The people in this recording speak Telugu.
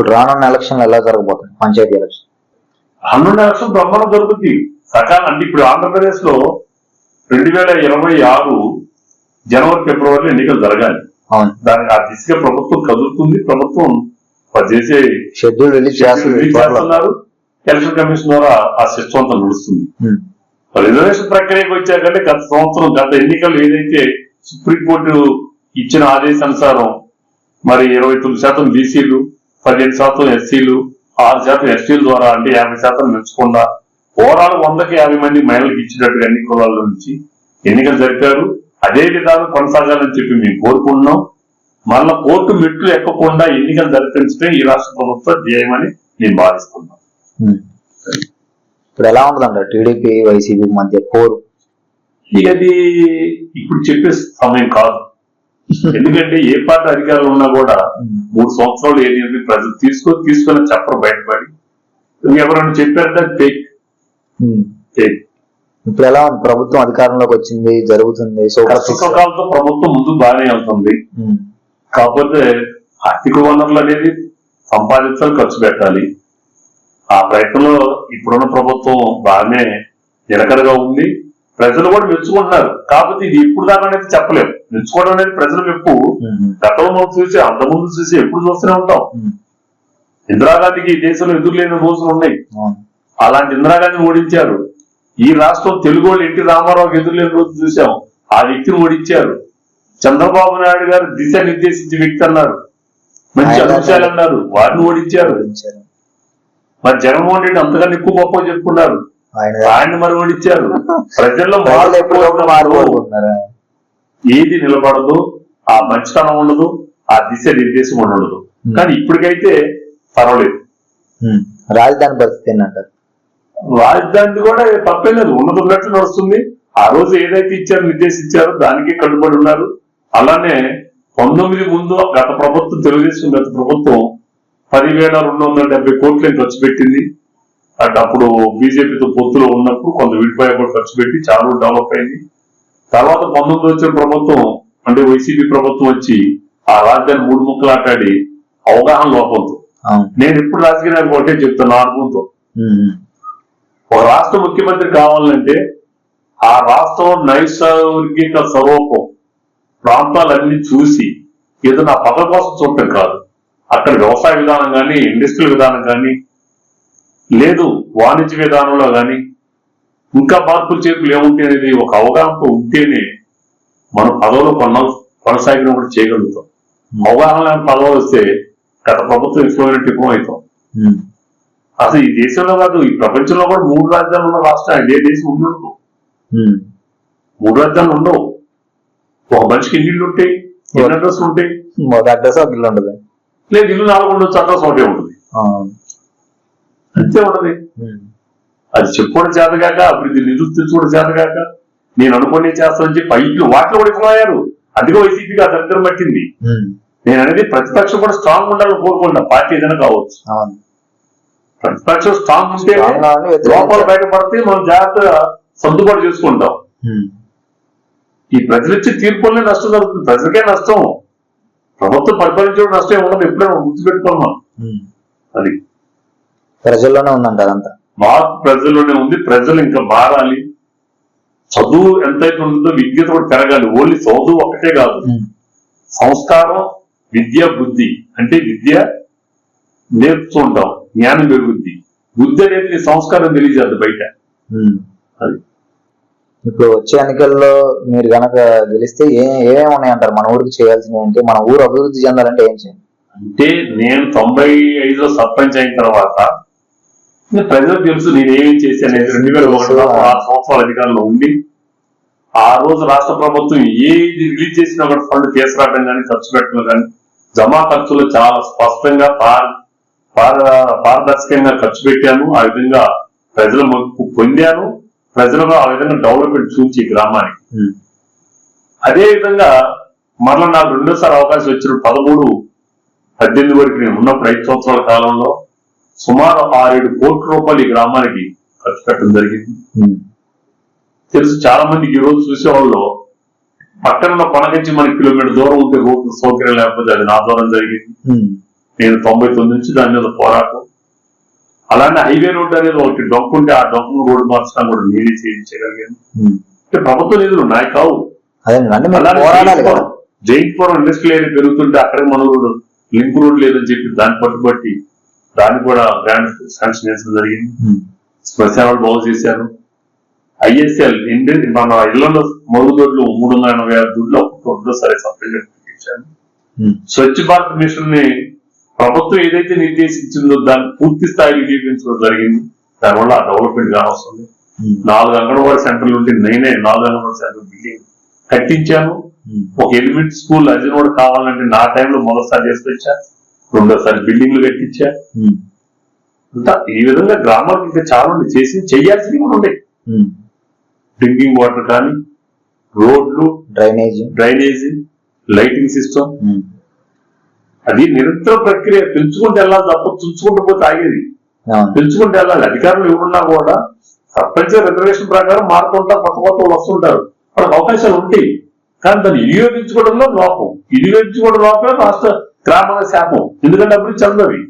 ఇప్పుడు రానున్న ఎలక్షన్ ఎలా జరగబోతుంది పంచాయతీ ఎలక్షన్ హండ్రెడ్ ఎలక్షన్ బ్రహ్మాండం జరుగుతుంది. సకాలం అంటే ఇప్పుడు ఆంధ్రప్రదేశ్లో రెండు వేల ఇరవై ఆరు జనవరి ఫిబ్రవరిలో ఎన్నికలు జరగాలి. అవును. దానికి ఆ దిశగా ప్రభుత్వం కదులుతుంది. ప్రభుత్వం చేసే షెడ్యూల్ రిలీజ్. చేస్తున్నారు. ఎలక్షన్ కమిషన్ ద్వారా ఆ సిస్టమ్ అంతా నడుస్తుంది ఉమ్, రిజర్వేషన్ ప్రక్రియకు వచ్చాకంటే గత సంవత్సరం గత ఎన్నికలు ఏదైతే సుప్రీంకోర్టు ఇచ్చిన ఆదేశానుసారం మరి ఇరవై తొమ్మిది శాతం బీసీలు పదిహేను శాతం ఎస్సీలు ఆరు శాతం ఎస్టీల ద్వారా అంటే యాభై శాతం మెచ్చకుండా ఓవరాల్ వందకి యాభై మంది మహిళలకు ఇచ్చినట్టుగా అన్ని కులాల నుంచి ఎన్నికలు జరిపారు. అదే విధానం కొనసాగాలని చెప్పి మేము కోరుకుంటున్నాం. మళ్ళా కోర్టు మెట్లు ఎక్కకుండా ఎన్నికలు జరిపించడం ఈ రాష్ట్ర ప్రభుత్వ ధ్యేయమని నేను భావిస్తున్నాను. ఇప్పుడు ఎలా ఉంటుందంట టీడీపీ వైసీపీ మధ్య పోరు? ఇక అది ఇప్పుడు చెప్పే సమయం కాదు. ఎందుకంటే ఏ పార్టీ అధికారులు ఉన్నా కూడా మూడు సంవత్సరాలు ఏది ఉంది ప్రజలు తీసుకొని తీసుకొని చెప్పరు బయటపడి. ఎవరైనా చెప్పారంటే ఫేక్. ఫేక్ ఇప్పుడు ఎలా ఉంది? ప్రభుత్వం అధికారంలోకి వచ్చింది జరుగుతుంది కష్టసుఖాలతో ప్రభుత్వం ముందు బాగానే వెళ్తుంది. ఉమ్, కాకపోతే ఆర్థిక వనరులు అనేది సంపాదించాలి ఖర్చు పెట్టాలి. ఆ ప్రయత్నంలో ఇప్పుడున్న ప్రభుత్వం బాగానే నిలకడగా ఉంది. ప్రజలు కూడా మెచ్చుకుంటున్నారు. కాకపోతే ఇది ఇప్పుడు దాకా అనేది చెప్పలేము. మెచ్చుకోవడం అనేది ప్రజల మెప్పు గతంలో మనం చూసి అంతకుముందు చూసి ఎప్పుడు చూస్తూనే ఉంటాం. ఇందిరాగాంధీకి ఈ దేశంలో ఎదురులేని రోజులు ఉన్నాయి. అలాంటి ఇందిరాగాంధీని ఓడించారు. ఈ రాష్ట్రం తెలుగు వాళ్ళు ఎన్టీ రామారావుకి ఎదురులేని రోజు చూసాం. ఆ వ్యక్తిని ఓడించారు. చంద్రబాబు నాయుడు గారు దిశ నిర్దేశించే వ్యక్తి అన్నారు. మంచి అంశాలు అన్నారు. వారిని ఓడించారు. ఓడించారు. మరి జగన్మోహన్ రెడ్డి అంతకన్నా ఎక్కువ గొప్ప చెప్పుకున్నారు. ఆయన మరి ఓడించారు. ప్రజల్లో ప్రజలు మార్పు ఏది నిలబడదు ఆ మంచితనం ఉండదు ఆ దిశ నిర్దేశం ఉండదు. Hmm. కానీ ఇప్పటికైతే పర్వాలేదు. ఉమ్, రాజధాని పరిస్థితి ఏంటంటారు రాజధాని కూడా తప్పేం లేదు. ఉన్నది ఉన్నట్టు నడుస్తుంది. ఆ రోజు ఏదైతే ఇచ్చారో నిర్దేశించారో దానికే కట్టుబడి ఉన్నారు. అలానే పంతొమ్మిది ముందు గత ప్రభుత్వం తెలుగుదేశం గత ప్రభుత్వం పదివేల రెండు వందల డెబ్బై కోట్లు ఖర్చు పెట్టింది. అటు అప్పుడు బీజేపీతో పొత్తులో ఉన్నప్పుడు కొంత విడిపోయా కూడా ఖర్చు పెట్టి చాలా డెవలప్ అయింది. తర్వాత పంతొమ్మిది వచ్చిన ప్రభుత్వం అంటే వైసీపీ ప్రభుత్వం వచ్చి ఆ రాజధాని మూడు ముక్కలు ఆటాడి అవగాహన లోపంతో నేను ఇప్పుడు రాజకీయ నాయకుడు ఒకటే చెప్తాను అనుభవంతో ఒక రాష్ట్ర ముఖ్యమంత్రి కావాలంటే ఆ రాష్ట్రం నైసర్గిక స్వరూపం. ప్రాంతాలన్నీ చూసి ఏదో నా పదవి కోసం చూడటం కాదు. అక్కడ వ్యవసాయ విధానం కానీ ఇండస్ట్రియల్ విధానం కానీ లేదు వాణిజ్య విధానంలో కానీ ఇంకా మార్పులు చేర్పులు ఏముంటాయి అనేది ఒక అవగాహనతో ఉంటేనే మనం పదవులు కొన్న కొనసాగిన కూడా చేయగలుగుతాం. అవగాహన లేని పదవులు వస్తే గత ప్రభుత్వం ఎక్కువైనట్టు ఎక్కువ అవుతాం అసలు ఈ దేశంలో కాదు ఈ ప్రపంచంలో కూడా మూడు రాజ్యాలు ఉన్న రాష్ట్రం ఇదే దేశం ఉండదు మూడు రాజ్యాలు ఉండవు. ఒక మనిషికి ఎన్ని ఇల్లు ఉంటాయి? ఎన్ని అడ్రస్ ఉంటాయి? అడ్రస్ అడ్లు ఉండదు. లేదు ఇల్లు నాలుగు ఉండొచ్చు అడ్రస్ ఒకటే ఉంటుంది. అంతే ఉమ్, అది చెప్పుకోవడం చేతగాక అభివృద్ధి నిధులు తెచ్చుకోవడం చేతగాక నేను అనుకునే చేస్తానని చెప్పి ఐట్లు వాటిలో విఫలమయ్యారు అదిగో వైసీపీకి ఆ దరిద్రం పట్టింది. నేను అనేది ప్రతిపక్షం కూడా స్ట్రాంగ్ ఉండాలని కోరుకుంటా పార్టీ ఏదైనా కావచ్చు. ప్రతిపక్షం స్ట్రాంగ్ ఉంటే. లోపాలు బయటపడితే మనం జాగ్రత్తగా సర్దుబాటు చేసుకుంటాం. ఈ ప్రజలు ఇచ్చే తీర్పులనే నష్టం జరుగుతుంది. ప్రజలకే నష్టం. ప్రభుత్వం పరిపాలించడం నష్టం ఏమి ఉండదు ఎప్పుడైనా గుర్తుపెట్టుకోవాలి మనం. అది ప్రజల్లోనే ఉందంట అదంతా మార్పు ప్రజల్లోనే ఉంది ప్రజలు ఇంకా మారాలి. చదువు ఎంతైతే ఉంటుందో విద్యత కూడా పెరగాలి. ఓన్లీ చదువు ఒక్కటే కాదు. సంస్కారం విద్య బుద్ధి. అంటే విద్య నేర్పుతూ ఉంటాం జ్ఞానం పెరుగుద్ది. బుద్ధి అనేది నీ సంస్కారం తెలియజేద్ది బయట. అది. ఇప్పుడు వచ్చే ఎన్నికల్లో మీరు గనక గెలిస్తే ఏ ఏమేమి ఉన్నాయంటారు మన ఊరికి చేయాల్సినవి ఏంటి? మన ఊరు అభివృద్ధి చెందాలంటే ఏం చేయాలి? అంటే నేను తొంభై ఐదులో సర్పంచ్ అయిన తర్వాత ప్రజలకు తెలుసు నేను ఏమేం చేశాను అనేది రెండు వేల ఒకటిలో ఆరు సంవత్సరాల అధికారంలో ఉండి ఆ రోజు రాష్ట్ర ప్రభుత్వం ఏది రిలీజ్ చేసినా కూడా ఫండ్ తీసుకురావడం కానీ ఖర్చు పెట్టడం కానీ జమా ఖర్చులు చాలా స్పష్టంగా పార- పార- పారదర్శకంగా ఖర్చు పెట్టాను. ఆ విధంగా ప్రజల మొక్కు పొందాను. ప్రజలకు ఆ విధంగా డెవలప్మెంట్ చూచి గ్రామానికి. అదే విధంగా మరలా నాకు రెండోసారి అవకాశం వచ్చిన పదమూడు పద్దెనిమిది వరకు నేను ఉన్నప్పుడు ఐదు సంవత్సరాల కాలంలో సుమారు ఆరేడు కోట్ల రూపాయలు ఈ గ్రామానికి ఖర్చు పెట్టడం జరిగింది. తెలుసు చాలా మందికి ఈ రోజు చూసేవాళ్ళు పక్కన కొనగించి మనకి కిలోమీటర్ దూరం ఉంటే రోడ్డు సౌకర్యం లేకపోతే అది నా దూరం జరిగింది నేను తొంభై తొమ్మిది నుంచి దాని మీద పోరాటం. అలానే హైవే రోడ్డు అనేది ఒకటి డొంక ఉంటే ఆ డొంకను రోడ్డు మార్చడం కూడా నేనే చేయించగలిగాను. అంటే ప్రభుత్వ నిధులు నాయి కావు. జైన్పురం ఇండస్ట్రియల్ ఏరియా పెరుగుతుంటే అక్కడే మన రోడ్డు లింక్ రోడ్ లేదని చెప్పి దాన్ని పట్టుబట్టి దాన్ని కూడా గ్రాండ్ శాంక్షన్ చేసడం జరిగింది. శ్మశానాలు బాగు చేశారు ఐఎస్ఎల్ ఇండి మన ఇళ్ళలో మరుగుదొడ్లు మూడు వందల ఎనభై ఆరు దుడ్లు ఒక్కొక్క సరే సపరేట్ పెట్టించాను ఉమ్. స్వచ్ఛ భారత్ మిషన్ని ప్రభుత్వం ఏదైతే నిర్దేశించిందో దాన్ని పూర్తి స్థాయిలో వినియోగించడం జరిగింది దానివల్ల ఆ డెవలప్మెంట్ కానొస్తుంది ఉమ్. నాలుగు అంగన్వాడీ సెంటర్లు ఉంటే నేనే నాలుగు అంగన్వాడీ సెంటర్ బిల్డింగ్ కట్టించాను. ఒక ఎలిమెంట్ స్కూల్ అజినోడ్ కావాలంటే నా టైంలో మొదటిసారి చేసుకొచ్చా రెండోసారి బిల్డింగ్లు కట్టించా. అంతా ఈ విధంగా గ్రామాలకు ఇంకా చాలా ఉంది చేసి చేయాల్సినవి కూడా ఉమ్. డ్రింకింగ్ వాటర్ కానీ రోడ్లు డ్రైనేజ్ డ్రైనేజీ లైటింగ్ సిస్టమ్. అది నిరంతర ప్రక్రియ. పెంచుకుంటూ వెళ్ళాలి తప్ప తుంచుకుంటూ పోతే ఆగేది. పెంచుకుంటూ వెళ్ళాలి. అధికారులు ఎవరున్నా కూడా సర్పంచ్ రిజర్వేషన్ ప్రకారం మారుతుంటారు కొత్త కొత్త వస్తుంటారు వాళ్ళకి అవకాశాలు ఉంటాయి. కానీ దాన్ని వినియోగించుకోవడంలో లోపం. వినియోగించుకోవడం లోపే రాష్ట్ర గ్రామాల శాపం. ఎందుకంటే అభివృద్ధి చెందవి